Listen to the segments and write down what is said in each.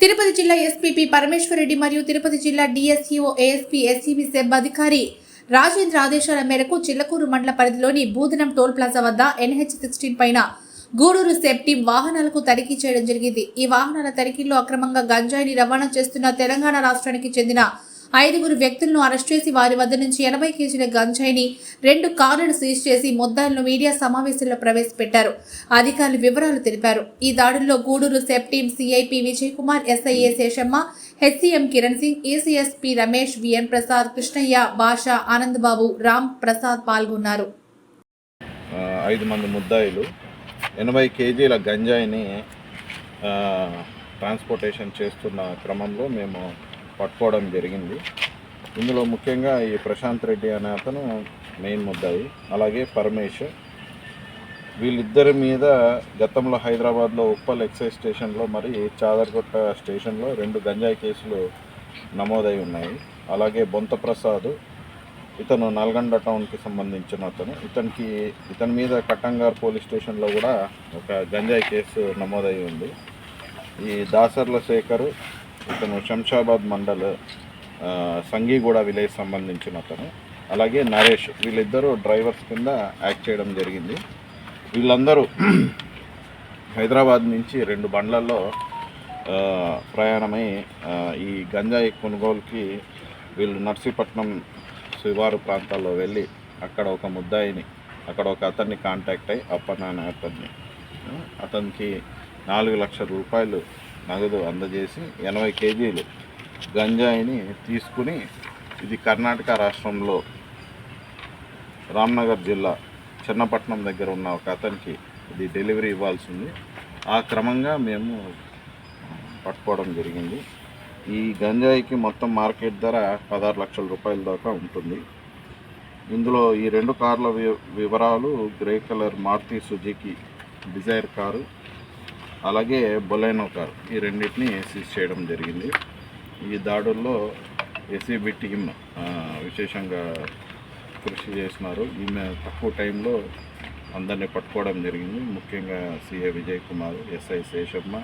తిరుపతి జిల్లా ఎస్పీపీ పరమేశ్వరరెడ్డి మరియు తిరుపతి జిల్లా డిఎస్ఈఓ ఏఎస్పీ ఎస్సీబీ సెబ్ అధికారి రాజేంద్ర ఆదేశాల మేరకు చిల్లకూరు మండల పరిధిలోని బూదనం టోల్ ప్లాజా వద్ద ఎన్హెచ్ సిక్స్టీన్ పైన గూడూరు సెబ్ వాహనాలకు తనిఖీ చేయడం జరిగింది. ఈ వాహనాల తనిఖీల్లో అక్రమంగా గంజాయిని రవాణా చేస్తున్న తెలంగాణ రాష్ట్రానికి చెందిన ఐదుగురు వ్యక్తులను అరెస్ట్ చేసి వారి వద్ద నుంచి ఎనభై కేజీల గంజాయిని రెండు కార్లను సీజ్ చేసి ముద్దాయిలను మీడియా సమావేశంలో ప్రవేశపెట్టారు. అధికారులు వివరాలు తెలిపారు. ఈ దాడుల్లో Gudur సెప్టీమ్ team CIP Vijay Kumar SIA Seshamma HCM Kiran Singh ACSP Ramesh VN Prasad Krishnaiah Basha Anandababu Ram Prasad పాల్గొన్నారు. ఐదు మంది ముద్దాయిలు ఎనభై కేజీల గంజాయిని ట్రాన్స్పోర్టేషన్ చేస్తున్న క్రమంలో మేము పట్టుకోవడం జరిగింది. ఇందులో ముఖ్యంగా ఈ ప్రశాంత్ రెడ్డి అనే అతను మెయిన్ ముద్దాయి. అలాగే పరమేష్ వీళ్ళిద్దరి మీద గతంలో హైదరాబాద్లో ఉప్పల్ ఎక్సైజ్ స్టేషన్లో మరి చాదర్గుట్ట స్టేషన్లో రెండు గంజాయి కేసులు నమోదై ఉన్నాయి. అలాగే బొంత ప్రసాద్ ఇతను నల్గొండ టౌన్కి సంబంధించిన అతను. ఇతనికి ఇతని మీద కట్టంగార్ పోలీస్ స్టేషన్లో కూడా ఒక గంజాయి కేసు నమోదై ఉంది. ఈ దాసర్ల శేఖరు ఇతను శంషాబాద్ మండల్ సంగీగూడ విలేజ్ సంబంధించిన అతను. అలాగే నరేష్ వీళ్ళిద్దరూ డ్రైవర్స్ కింద యాక్ట్ చేయడం జరిగింది. వీళ్ళందరూ హైదరాబాద్ నుంచి రెండు బండ్లలో ప్రయాణమై ఈ గంజాయి కొనుగోలుకి వీళ్ళు నర్సీపట్నం శివారు ప్రాంతాల్లో వెళ్ళి అక్కడ ఒక ముద్దాయిని అక్కడ ఒక అతన్ని కాంటాక్ట్ అయ్యి అప్పనాన్న అతన్ని అతనికి నాలుగు లక్షల రూపాయలు నగదు అందజేసి ఎనభై కేజీలు గంజాయిని తీసుకుని ఇది కర్ణాటక రాష్ట్రంలో రామ్నగర్ జిల్లా చిన్నపట్నం దగ్గర ఉన్న ఒక అతనికి ఇది డెలివరీ ఇవ్వాల్సి ఉంది ఆ క్రమంగా మేము పట్టుకోవడం జరిగింది. ఈ గంజాయికి మొత్తం మార్కెట్ ధర పదహారు లక్షల రూపాయల దాకా ఉంటుంది. ఇందులో ఈ రెండు కార్ల వి- వివరాలు grey colour Maruti Suzuki Dzire car అలాగే బొలైనో కారు ఈ రెండింటిని సీజ్ చేయడం జరిగింది. ఈ దాడుల్లో ఎస్సీబీ టీం విశేషంగా కృషి చేసినారు. ఈమె తక్కువ టైంలో అందరినీ పట్టుకోవడం జరిగింది. ముఖ్యంగా సిఏ విజయ్ కుమార్ ఎస్ఐ శేషమ్మ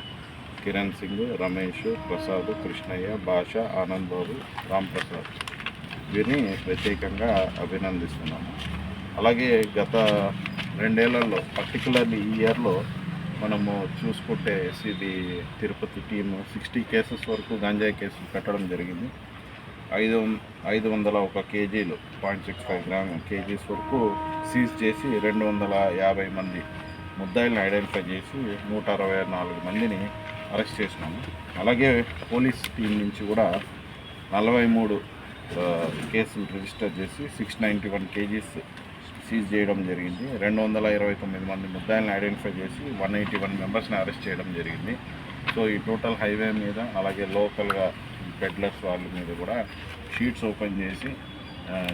కిరణ్ సింగ్ రమేష్ ప్రసాద్ కృష్ణయ్య భాష ఆనంద్ బాబు రామ్ ప్రసాద్. వీరిని ప్రత్యేకంగా అభినందిస్తున్నాము. అలాగే గత రెండేళ్ళలో పర్టికులర్లీ ఈ ఇయర్లో మనము చూసుకుంటే SCB Tirupati team sixty cases వరకు గంజాయి కేసులు పెట్టడం జరిగింది. ఐదు వం- ఐదు వందల ఒక కేజీలు point six five gram kgs వరకు సీజ్ చేసి రెండు వందల యాభై మంది ముద్దాయిలను ఐడెంటిఫై చేసి నూట అరవై నాలుగు మందిని అరెస్ట్ చేసినాము. అలాగే పోలీస్ టీం నుంచి కూడా నలభై మూడు కేసులు రిజిస్టర్ చేసి six ninety one KGs seize చేయడం జరిగింది. రెండు వందల ఇరవై తొమ్మిది మంది ముద్దాయిలను ఐడెంటిఫై చేసి వన్ ఎయిటీ వన్ మెంబర్స్ని అరెస్ట్ చేయడం జరిగింది. సో ఈ టోటల్ హైవే మీద అలాగే లోకల్గా పెడ్లర్స్ వాళ్ళ మీద కూడా షీట్స్ ఓపెన్ చేసి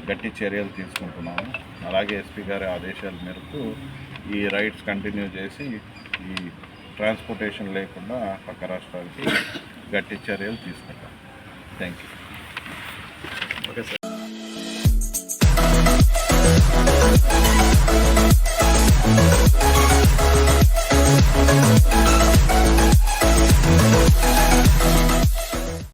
గట్టి చర్యలు తీసుకుంటున్నాము. అలాగే ఎస్పీ గారి ఆదేశాల మేరకు ఈ రైడ్స్ కంటిన్యూ చేసి ఈ ట్రాన్స్పోర్టేషన్ లేకుండా పక్క రాష్ట్రాలకి గట్టి చర్యలు తీసుకుంటాం. Thank you okay sir Thank you.